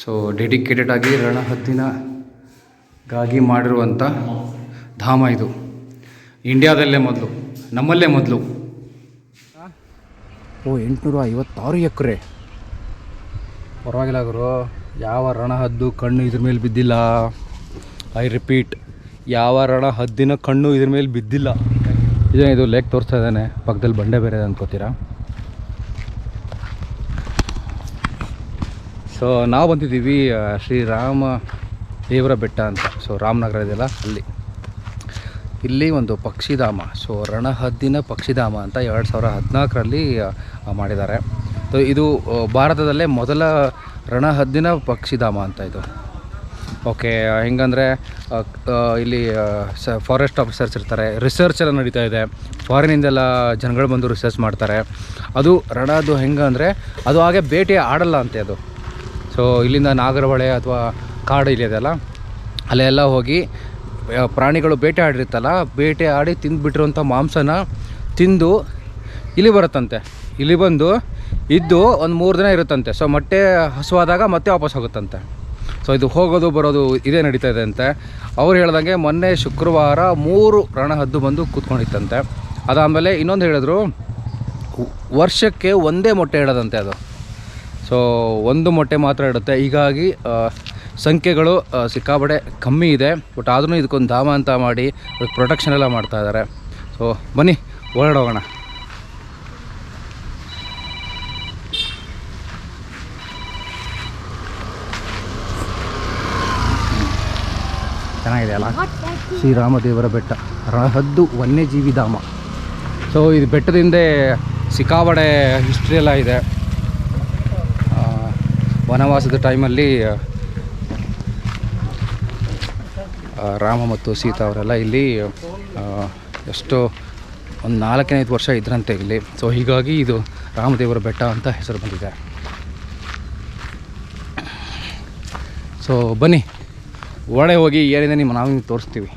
So dedicated ಆಗಿ ರಣಹದ್ದಿನಗಾಗಿ ಮಾಡಿರುವಂಥ ಧಾಮ ಇದು. ಇಂಡಿಯಾದಲ್ಲೇ ಮೊದಲು, ನಮ್ಮಲ್ಲೇ ಮೊದಲು. ಓ ಎಂಟುನೂರ ಐವತ್ತಾರು ಎಕರೆ. ಪರವಾಗಿಲ್ಲ ಗುರು, ಯಾವ ರಣಹದ್ದು ಕಣ್ಣು ಇದ್ರ ಮೇಲೆ ಬಿದ್ದಿಲ್ಲ. ಐ ರಿಪೀಟ್, ಯಾವ ರಣಹದ್ದಿನ ಕಣ್ಣು ಇದ್ರ ಮೇಲೆ ಬಿದ್ದಿಲ್ಲ. ಇದೇ ಇದು ಲೇಕ್ ತೋರಿಸ್ತಾ ಇದ್ದಾನೆ? ಪಕ್ಕದಲ್ಲಿ ಬಂಡೆ ಬೇರೆ ಇದೆ ಅನ್ಕೋತೀರಾ ಸೊ ನಾವು ಬಂದಿದ್ದೀವಿ ಶ್ರೀರಾಮ ದೇವರ ಬೆಟ್ಟ ಅಂತ. ಸೊ ರಾಮನಗರ ಇದೆಯಲ್ಲ, ಅಲ್ಲಿ. ಇಲ್ಲಿ ಒಂದು ಪಕ್ಷಿಧಾಮ. ಸೊ ರಣಹದ್ದಿನ ಪಕ್ಷಿಧಾಮ ಅಂತ ಎರಡು ಸಾವಿರ ಹದಿನಾಲ್ಕರಲ್ಲಿ ಮಾಡಿದ್ದಾರೆ. ಸೊ ಇದು ಭಾರತದಲ್ಲೇ ಮೊದಲ ರಣಹದ್ದಿನ ಪಕ್ಷಿಧಾಮ ಅಂತ ಇದು. ಓಕೆ ಹೆಂಗಂದರೆ ಇಲ್ಲಿ ಸ ಫಾರೆಸ್ಟ್ ಆಫೀಸರ್ಸ್ ಇರ್ತಾರೆ. ರಿಸರ್ಚ್ ಎಲ್ಲ ನಡೀತಾ ಇದೆ. ಫಾರಿನಿಂದೆಲ್ಲ ಜನಗಳು ಬಂದು ರಿಸರ್ಚ್ ಮಾಡ್ತಾರೆ. ಅದು ರಣ ಅದು ಹೆಂಗಂದರೆ, ಅದು ಹಾಗೆ ಭೇಟಿ ಆಡಲ್ಲ ಅಂತೆ ಅದು. ಸೊ ಇಲ್ಲಿಂದ ನಾಗರಹೊಳೆ ಅಥವಾ ಕಾಡು ಇಲ್ಲಿದೆಯಲ್ಲ, ಅಲ್ಲೆಲ್ಲ ಹೋಗಿ ಪ್ರಾಣಿಗಳು ಬೇಟೆ ಆಡಿರುತ್ತಲ್ಲ, ಬೇಟೆ ಆಡಿ ತಿಂದುಬಿಟ್ಟಿರುವಂಥ ಮಾಂಸನ ತಿಂದು ಇಲ್ಲಿ ಬರುತ್ತಂತೆ. ಇಲ್ಲಿ ಬಂದು ಇದ್ದು ಒಂದು ಮೂರು ದಿನ ಇರುತ್ತಂತೆ. ಸೊ ಮೊಟ್ಟೆ ಹಸುವಾದಾಗ ಮತ್ತೆ ವಾಪಸ್ ಹೋಗುತ್ತಂತೆ. ಸೊ ಇದು ಹೋಗೋದು, ಬರೋದು ಇದೇ ನಡೀತಾ ಇದೆ ಅಂತೆ. ಅವ್ರು ಹೇಳ್ದಂಗೆ ಮೊನ್ನೆ ಶುಕ್ರವಾರ ಮೂರು ರಣಹದ್ದು ಬಂದು ಕೂತ್ಕೊಂಡಿತ್ತಂತೆ. ಅದಾದಮೇಲೆ ಇನ್ನೊಂದು ಹೇಳಿದ್ರು, ವರ್ಷಕ್ಕೆ ಒಂದೇ ಮೊಟ್ಟೆ ಇಡೋದಂತೆ ಅದು. ಸೊ ಒಂದು ಮೊಟ್ಟೆ ಮಾತ್ರ ಇಡುತ್ತೆ. ಹೀಗಾಗಿ ಸಂಖ್ಯೆಗಳು ಸಿಕ್ಕಾಬಡೆ ಕಮ್ಮಿ ಇದೆ. ಬಟ್ ಆದ್ರೂ ಇದಕ್ಕೊಂದು ಧಾಮ ಅಂತ ಮಾಡಿ ಅದಕ್ಕೆ ಪ್ರೊಟೆಕ್ಷನ್ ಎಲ್ಲ ಮಾಡ್ತಾ ಇದ್ದಾರೆ. ಸೊ, ಬನ್ನಿ ಓಡಾಡೋಗೋಣ ಚೆನ್ನಾಗಿದೆ ಅಲ್ಲ? ಶ್ರೀರಾಮದೇವರ ಬೆಟ್ಟ. ರಹದ್ದು ವನ್ಯಜೀವಿ ಧಾಮ. ಸೊ, ಇದು ಬೆಟ್ಟದಿಂದ ಸಿಕ್ಕಾಬಡೆ ಹಿಸ್ಟ್ರಿ ಎಲ್ಲ ಇದೆ. ವನವಾಸದ ಟೈಮಲ್ಲಿ ರಾಮ ಮತ್ತು ಸೀತಾ ಅವರೆಲ್ಲ ಇಲ್ಲಿ ಎಷ್ಟೋ ಒಂದು ನಾಲ್ಕನೈದು ವರ್ಷ ಇದ್ರಂತೆ ಇಲ್ಲಿ. ಸೊ ಹೀಗಾಗಿ ಇದು ರಾಮದೇವರ ಬೆಟ್ಟ ಅಂತ ಹೆಸರು ಬಂದಿದೆ. ಸೊ ಬನ್ನಿ. ಒಳಗೆ ಹೋಗಿ ಏನಿದೆ ನಿಮ್ಮ ನಾವು ನಿಮ್ಗೆ ತೋರಿಸ್ತೀವಿ.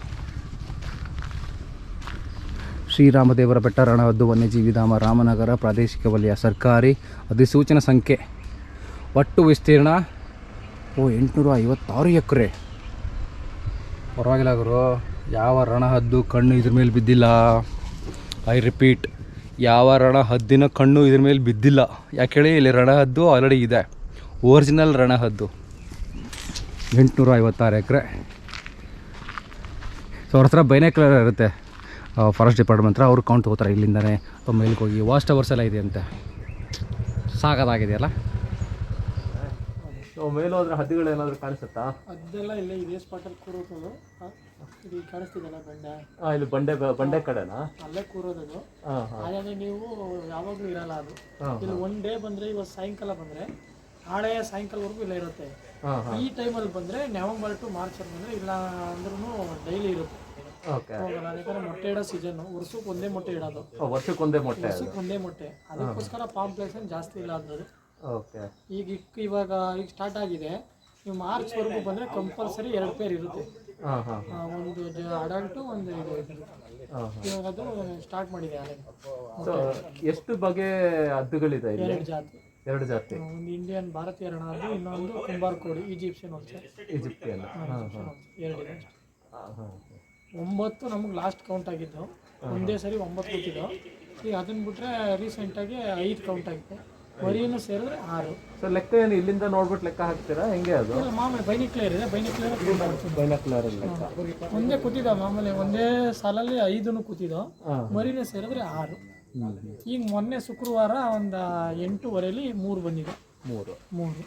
ಶ್ರೀರಾಮದೇವರ ಬೆಟ್ಟ, ರಣವದ್ದು ವನ್ಯಜೀವಿಧಾಮ ರಾಮನಗರ, ಪ್ರಾದೇಶಿಕ ವಲಯ, ಸರ್ಕಾರಿ ಅಧಿಸೂಚನಾ ಸಂಖ್ಯೆ ಒಟ್ಟು ವಿಸ್ತೀರ್ಣ, ಓ ಎಂಟುನೂರ ಐವತ್ತಾರು ಎಕರೆ. ಪರವಾಗಿಲ್ಲ ಗುರು, ಯಾವ ರಣಹದ್ದು ಕಣ್ಣು ಇದ್ರ ಮೇಲೆ ಬಿದ್ದಿಲ್ಲ. ಐ ರಿಪೀಟ್, ಯಾವ ರಣಹದ್ದಿನ ಕಣ್ಣು ಇದ್ರ ಮೇಲೆ ಬಿದ್ದಿಲ್ಲ. ಯಾಕೆ ಹೇಳಿ, ಇಲ್ಲಿ ರಣಹದ್ದು ಆಲ್ರೆಡಿ ಇದೆ. ಒರಿಜಿನಲ್ ರಣಹದ್ದು. ಎಂಟುನೂರ ಐವತ್ತಾರು ಎಕರೆ. ಸೊ ಅವ್ರ ಹತ್ರ ಬೈನಾಕ್ಯುಲರ್ ಇರುತ್ತೆ. ಫಾರೆಸ್ಟ್ ಡಿಪಾರ್ಟ್ಮೆಂಟ್ ಹತ್ರ ಅವ್ರು ಕೌಂಟ್ ಹೋಗ್ತಾರೆ ಇಲ್ಲಿಂದನೇ. ಮೇಲ್ಗೆ ಹೋಗಿ ವಾಸ್ಟ್ ಟವರ್ಸ್ ಎಲ್ಲ ಇದೆ ಅಂತೆ ಸಾಕಾಗಿದೆಯಲ್ಲ ಮೇಲೆ ಹೋದ್ರೆ ಹದ್ದುಗಳು ಏನಾದ್ರು ಕಾಣಿಸುತ್ತಾ? ಅದೆಲ್ಲ ಇಲ್ಲ ಇದೇ ಸ್ಪಾಟಲ್ಲಿ ಕೂರೋದು ಇದು ಕಾಣಿಸ್ತಿದೆಲ್ಲ ಬಂಡೆ? ಹಾಂ ಇಲ್ಲಿ ಬಂಡೆ ಬ- ಬಂಡೆ ಕಡೆನಾ? ಅಲ್ಲೇ ಕೂರೋದು ಹಾ ಹಾ. ಹಾಗಾದ್ರೆ ನೀವು ಯಾವಾಗಲೂ ಇರಲ್ಲ ಅದು. ಹಾ, ಇಲ್ಲಿ ಒನ್ ಡೇ ಬಂದ್ರೆ ಇವತ್ತು ಸಾಯಂಕಾಲ ಬಂದ್ರೆ ನಾಳೆ ಸಾಯಂಕಾಲವರೆಗೂ ಇಲ್ಲ ಇರುತ್ತೆ. ಹಾ ಹಾ. ಈ ಟೈಮಲ್ಲಿ ಬಂದ್ರೆ ನವೆಂಬರ್ ಟು ಮಾರ್ಚ್ ಬಂದರೆ ಇಲ್ಲ ಅಂದ್ರೂ ಡೈಲಿ ಇರುತ್ತೆ. ಓಕೆ. ಹೋಗಲ್ಲ ಯಾಕಂದ್ರೆ ಮೊಟ್ಟೆ ಇಡೋ ಸೀಸನ್ ವರ್ಷಕ್ಕೆ ಒಂದೇ ಮೊಟ್ಟೆ ಇಡೋದು. ವರ್ಷಕ್ಕೊಂದೇ ಮೊಟ್ಟೆ ಅದು. ವರ್ಷಕ್ಕೆ ಒಂದೇ ಮೊಟ್ಟೆ. ಅದಕ್ಕೋಸ್ಕರ ಪಾಪ್ಯುಲೇಷನ್ ಜಾಸ್ತಿ ಇಲ್ಲ ಅದ್ರದ್ದು ಓಕೆ ಈಗ ಇಕ್ ಇವಾಗ ಈಗ ಸ್ಟಾರ್ಟ್ ಆಗಿದೆ. ನೀವು ಮಾರ್ಚ್ವರೆಗೂ ಬಂದ್ರೆ ಕಂಪಲ್ಸರಿ ಎರಡು ಪೇರ್ ಇರುತ್ತೆ. ಹಾ ಹಾ ಆ, ಒಂದು ಅಡಲ್ಟು ಒಂದು ಇದು. ಇರುತ್ತೆ. ಹಾ ಹಾ. ಇವಾಗ ಅದು ಸ್ಟಾರ್ಟ್ ಮಾಡಿದೆ ಸೊ ಎಷ್ಟು ಬಗೆ ಹದ್ದುಗಳಿದೆ ಇಲ್ಲಿ? ಎರಡು ಜಾತಿ. ಎರಡು ಜಾತಿ. ಒಂದು ಇಂಡಿಯನ್ ಭಾರತೀಯ ಅದು ಇನ್ನೊಂದು ಕುಂಬಾರ್ ಕೋಡಿ ಈಜಿಪ್ಷಿಯನ್. ಅಷ್ಟೇ. ಈಜಿಪ್ಟಿಯನ್ ಹಾ ಹಾ. ಒಂಬತ್ತು ನಮ್ಗೆ ಲಾಸ್ಟ್ ಕೌಂಟ್ ಆಗಿದ್ದು. ಒಂದೇ ಸರಿ ಒಂಬತ್ತು ಕೂತಿದ್ದು ಈಗ ಅದನ್ನ ಬಿಟ್ರೆ ರೀಸೆಂಟಾಗಿ ಐದು ಕೌಂಟ್ ಆಗಿತ್ತು ಮರಿಯನ್ನು ಸೇರಿದ್ರೆ ಆರು. ಸೊ ಲೆಕ್ಕ ಏನು ಇಲ್ಲಿಂದ ನೋಡ್ಬಿಟ್ಟು ಲೆಕ್ಕ ಹಾಕ್ತೀರಾ? ಹೆಂಗೆ ಅದು? ಇಲ್ಲ ಮಾಮೂಲಿ ಬೈನಿಕ್ಲೇರ್ ಇದೆ. ಬೈನಿಕ್ಲೇರ್ ಬೈನಾಕ್ಯುಲರ್ ಲೆಕ್ಕ. ಒಂದೇ ಕೂತಿದ್ದ ಮಾಮೂಲಿ. ಒಂದೇ ಸಾಲಲ್ಲಿ ಐದನ್ನು ಕೂತಿದ್ದು ಹಾ. ಮರಿನ ಸೇರಿದ್ರೆ ಆರು. ಈಗ ಮೊನ್ನೆ ಶುಕ್ರವಾರ ಒಂದು ಎಂಟೂವರೆಯಲ್ಲಿ ಮೂರು ಬಂದಿದೆ. ಮೂರು. ಮೂರು.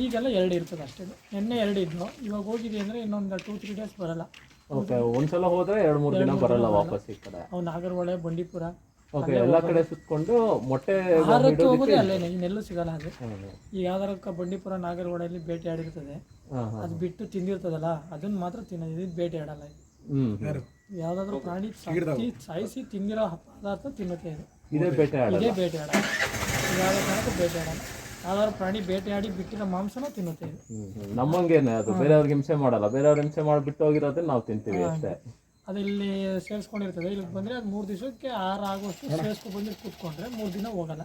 ಈಗೆಲ್ಲ ಎರಡು ಇರ್ತದೆ ಅಷ್ಟೇ. ನಿನ್ನೆ ಎರಡು ಇದ್ವು. ಇವಾಗ ಹೋಗಿದೆ ಅಂದ್ರೆ ಇನ್ನೊಂದು ಟೂ ತ್ರೀ ಡೇಸ್ ಬರಲ್ಲ. ಓಕೆ ಒಂದ್ಸಲ ಹೋದ್ರೆ ಎರಡು ಮೂರು ದಿನ ಬರಲ್ಲ ವಾಪಸ್ ಈ ಕಡೆ. ಅವ್ನು ನಾಗರಹೊಳೆ ಬಂಡೀಪುರ ಓಕೆ ಎಲ್ಲ ಕಡೆ ಸುತ್ಕೊಂಡು ಮೊಟ್ಟೆ ಆಹಾರಕ್ಕೆ ಹೋಗೋದೇ ಅಲ್ಲೇನೆ ಇನ್ನೆಲ್ಲೂ ಸಿಗಲ್ಲ ಅದು ಈಗ ಈ ಯಾವ್ದಾರಕ್ಕ ಬಂಡೀಪುರ ನಾಗರಗೋಡಲ್ಲಿ ಬೇಟೆ ಆಡಿರ್ತದೆ ಅದು ಬಿಟ್ಟು ತಿಂದಿರ್ತದಲ್ಲ ಅದನ್ನ ಮಾತ್ರ ತಿನ್ನೋದು ಇದು ಬೇಟೆ ಆಡಲ್ಲ ಇದು. ಯಾವ್ದಾದ್ರು ಪ್ರಾಣಿ ಸಾಕಿ ಸಾಯಿಸಿ ತಿಂದಿರೋ ಪದಾರ್ಥ ತಿನ್ನುತ್ತೆ ಇದು. ಇದೇ ಬೇಟೆ ಆಡ ಇದೇ ಬೇಟೆ ಕಾರಣಕ್ಕೂ ಬೇಟೆ ಆಡಲ್ಲ. ಯಾವ್ದಾದ್ರು ಪ್ರಾಣಿ ಬೇಟೆ ಆಡಿ ಬಿಟ್ಟಿರೋ ಮಾಂಸನ ತಿನ್ನುತ್ತೆ ಇದು. ನಮ್ಮಂಗೇನೆ ಅದು. ಬೇರೆಯವ್ರಿಗೆ ಹಿಂಸೆ ಮಾಡಲ್ಲ. ಬೇರೆಯವ್ರ ಹಿಂಸೆ ಮಾಡಿ ಬಿಟ್ಟು ಹೋಗಿರೋದನ್ನ ನಾವು ತಿಂತೀವಿ ಅಷ್ಟೇ. ಅದು ಇಲ್ಲಿ ಸೇರಿಸ್ಕೊಂಡಿರ್ತದೆ. ಇಲ್ಲಿ ಬಂದರೆ ಅದು ಮೂರು ದಿವಸಕ್ಕೆ ಆರು ಆಗುವಷ್ಟು ಸೇರಿಸ್ಕೊ ಬಂದು ಕೂತ್ಕೊಂಡ್ರೆ ಮೂರು ದಿನ ಹೋಗಲ್ಲ.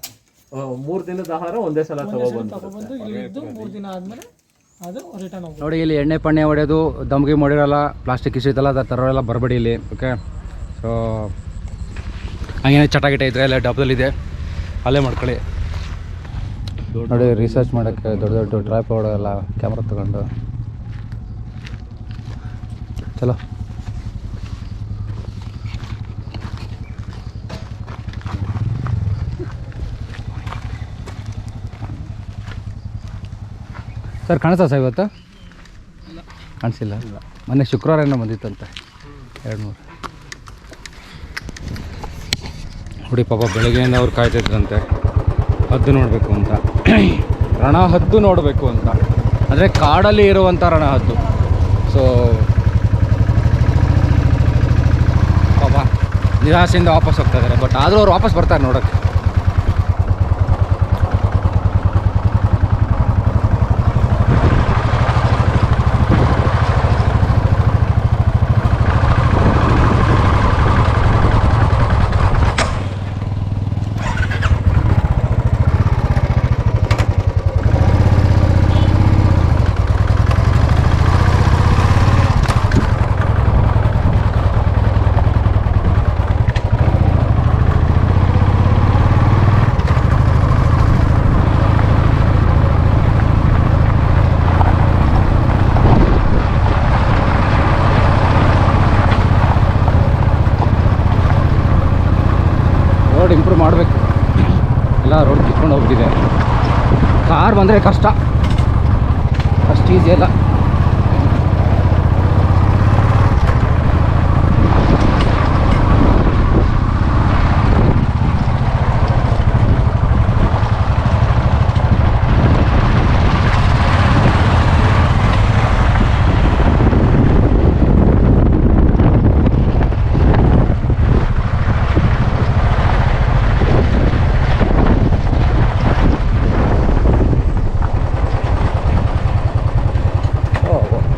ಮೂರು ದಿನದ ಆಹಾರ ಒಂದೇ ಸಲ ತಗೊಬಂದು ಇಲ್ಲಿ ಇದ್ದು ಮೂರು ದಿನ ಆದಮೇಲೆ ಅದು ರಿಟರ್ನ್ ನೋಡಿ ಇಲ್ಲಿ ಎಣ್ಣೆ ಪಣ್ಣೆ ಹೊಡೆಯೋದು ದಮ್ಗೆ ಮಾಡಿರಲ್ಲ ಪ್ಲಾಸ್ಟಿಕ್ ಇಸಿತಲ್ಲ ಅದು ತರೋರೆಲ್ಲ ಬರಬೇಡಿ ಇಲ್ಲಿ ಓಕೆ ಸೊ ಹಂಗೇನೆ ಚಟಾಗಿಟ ಇದ್ರೆ ಎಲ್ಲ ಡಬ್ಬದಲ್ಲಿದೆ ಅಲ್ಲೇ ಮಾಡ್ಕೊಳ್ಳಿ. ನೋಡಿ ರಿಸರ್ಚ್ ಮಾಡೋಕ್ಕೆ ದೊಡ್ಡ ದೊಡ್ಡ ಟ್ರಾಪ್ ಎಲ್ಲ ಕ್ಯಾಮ್ರಾ ತಗೊಂಡು. ಚಲೋ. ಸರ್, ಕಾಣಿಸ್ತಾ ಸರ್ ಇವತ್ತು? ಕಾಣಿಸಿಲ್ಲ. ಮೊನ್ನೆ ಶುಕ್ರವಾರ ಏನೋ ಬಂದಿತ್ತಂತೆ. ಎರಡು ಮೂರು ನೋಡಿ ಪಾಪ ಬೆಳಗ್ಗೆಯಿಂದ ಅವ್ರು ಕಾಯ್ತಿದ್ರಂತೆ ಹದ್ದು ನೋಡಬೇಕು ಅಂತ. ರಣ ಹದ್ದು ನೋಡಬೇಕು ಅಂತ. ಅಂದರೆ ಕಾಡಲ್ಲಿ ಇರುವಂಥ ರಣ ಹದ್ದು ಸೊ ಪಾಪ ನಿರಾಸೆಯಿಂದ ವಾಪಸ್ ಹೋಗ್ತಾ ಇದ್ದಾರೆ ಬಟ್ ಆದರೂ ಅವ್ರು ವಾಪಸ್ ಬರ್ತಾರೆ ನೋಡೋಕ್ಕೆ. ಕಾರ್ ಬಂದರೆ ಕಷ್ಟ. ಅಷ್ಟು ಈಸಿ ಅಲ್ಲ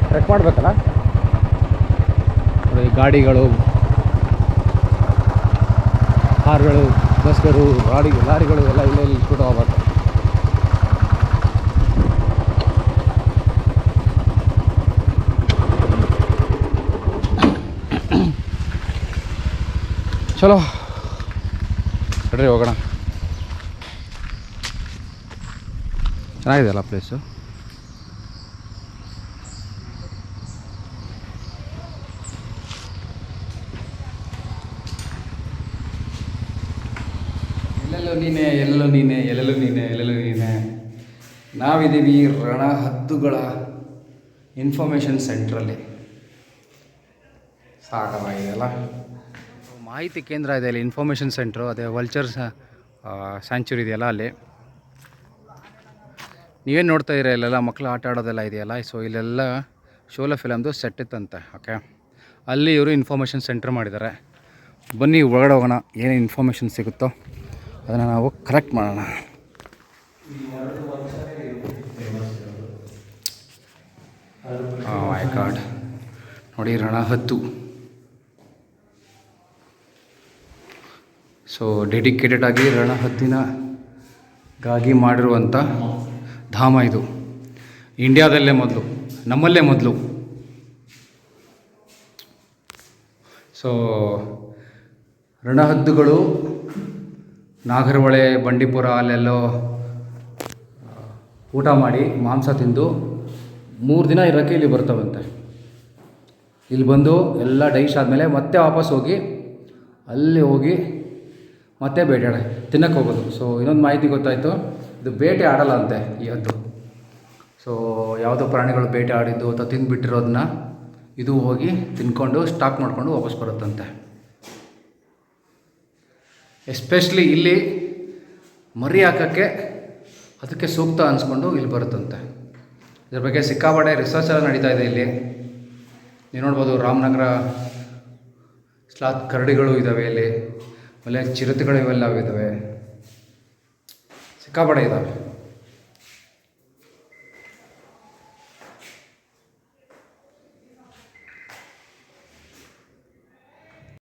ಟ್ರೆಕ್ ಮಾಡಬೇಕಲ್ಲ ನೋಡಿ ಗಾಡಿಗಳು, ಕಾರ್ಗಳು, ಬಸ್ಗಳು ಗಾಡಿ ಲಾರಿಗಳು ಎಲ್ಲ ಇಲ್ಲೇ ಇಲ್ಲಿ ಕೂಡ ಹೋಗ್ಬೇಕು ಚಲೋ. ನಡ್ರಿ ಹೋಗೋಣ. ಚೆನ್ನಾಗಿದೆಯಲ್ಲ ಪ್ಲೇಸು ಎಲ್ಲೆಲ್ಲೋ ನೀನೆ ಎಲ್ಲೆಲ್ಲೂ ನೀನೆ ಎಲ್ಲೆಲ್ಲೋ ನೀನೆ ಎಲ್ಲೆಲ್ಲೋ ನೀನೆ. ನಾವಿದ್ದೀವಿ ರಣ ಹದ್ದುಗಳ ಇನ್ಫಾರ್ಮೇಷನ್ ಸೆಂಟ್ರಲ್ಲಿ ಸಾಕಲ್ಲ ಮಾಹಿತಿ ಕೇಂದ್ರ ಇದೆ ಅಲ್ಲಿ ಇನ್ಫಾರ್ಮೇಷನ್ ಸೆಂಟ್ರು ಅದೇ ವಲ್ಚರ್ ಸ್ಯಾಂಚುರಿ ಇದೆಯಲ್ಲ ಅಲ್ಲಿ. ನೀವೇನು ನೋಡ್ತಾ ಇದ್ದೀರಾ ಇಲ್ಲೆಲ್ಲ? ಮಕ್ಕಳು ಆಟ ಆಡೋದೆಲ್ಲ ಇದೆಯಲ್ಲ? ಸೊ ಇಲ್ಲೆಲ್ಲ ಶೋಲ ಫಿಲಮ್ದು ಸೆಟ್ ಇತ್ತಂತೆ ಓಕೆ ಅಲ್ಲಿ ಇವರು ಇನ್ಫಾರ್ಮೇಷನ್ ಸೆಂಟ್ರ್ ಮಾಡಿದ್ದಾರೆ. ಬನ್ನಿ, ಒಳಗಡೆ ಹೋಗೋಣ. ಏನೇನು ಇನ್ಫಾರ್ಮೇಷನ್ ಸಿಗುತ್ತೋ? ಅದನ್ನು ನಾವು ಕರೆಕ್ಟ್ ಮಾಡೋಣ. ಮೈ ಗಾಡ್ ನೋಡಿ ಹತ್ತು. ಸೊ ಡೆಡಿಕೇಟೆಡ್ ಆಗಿ ರಣಹದ್ದಿನಗಾಗಿ ಮಾಡಿರುವಂಥ ಧಾಮ ಇದು. ಇಂಡಿಯಾದಲ್ಲೇ ಮೊದಲು, ನಮ್ಮಲ್ಲೇ ಮೊದಲು. ಸೊ ರಣಹದ್ದುಗಳು ನಾಗರಹೊಳೆ, ಬಂಡೀಪುರ ಅಲ್ಲೆಲ್ಲೋ ಊಟ ಮಾಡಿ ಮಾಂಸ ತಿಂದು ಮೂರು ದಿನ ಇರೋಕ್ಕೆ ಇಲ್ಲಿ ಬರ್ತವಂತೆ. ಇಲ್ಲಿ ಬಂದು ಎಲ್ಲ ಡೈಶ್ ಆದಮೇಲೆ ಮತ್ತೆ ವಾಪಸ್ ಹೋಗಿ ಅಲ್ಲಿ ಹೋಗಿ ಮತ್ತೆ ಬೇಟೆ ಆಡ, ತಿನ್ನಕ್ಕೆ ಹೋಗೋದು. ಸೊ ಇನ್ನೊಂದು ಮಾಹಿತಿ ಗೊತ್ತಾಯಿತು. ಇದು ಬೇಟೆ ಆಡಲ್ಲ ಅಂತೆ ಈ ಹದ್ದು. ಸೊ ಯಾವುದೋ ಪ್ರಾಣಿಗಳು ಬೇಟೆ ಆಡಿದ್ದು ಅಥವಾ ತಿಂದುಬಿಟ್ಟಿರೋದನ್ನ ಇದು ಹೋಗಿ ತಿನ್ಕೊಂಡು ಸ್ಟಾಕ್ ಮಾಡಿಕೊಂಡು ವಾಪಸ್ ಬರುತ್ತಂತೆ. ಎಸ್ಪೆಷಲಿ ಇಲ್ಲಿ ಮರಿ ಹಾಕೋಕ್ಕೆ ಅದಕ್ಕೆ ಸೂಕ್ತ ಅನಿಸ್ಕೊಂಡು ಇಲ್ಲಿ ಬರುತ್ತಂತೆ. ಇದ್ರ ಬಗ್ಗೆ ಸಿಕ್ಕಾಪಡೆ ರಿಸರ್ಚ್ ಎಲ್ಲ ನಡೀತಾ ಇದೆ ಇಲ್ಲಿ. ನೀವು ನೋಡ್ಬೋದು ರಾಮನಗರ ಸ್ಲಾತ್ ಕರಡಿಗಳು ಇದ್ದಾವೆ ಇಲ್ಲಿ. ಆಮೇಲೆ ಚಿರತೆಗಳು ಇವೆಲ್ಲ ಇದ್ದಾವೆ ಸಿಕ್ಕಾಪಡೆ ಇದ್ದಾವೆ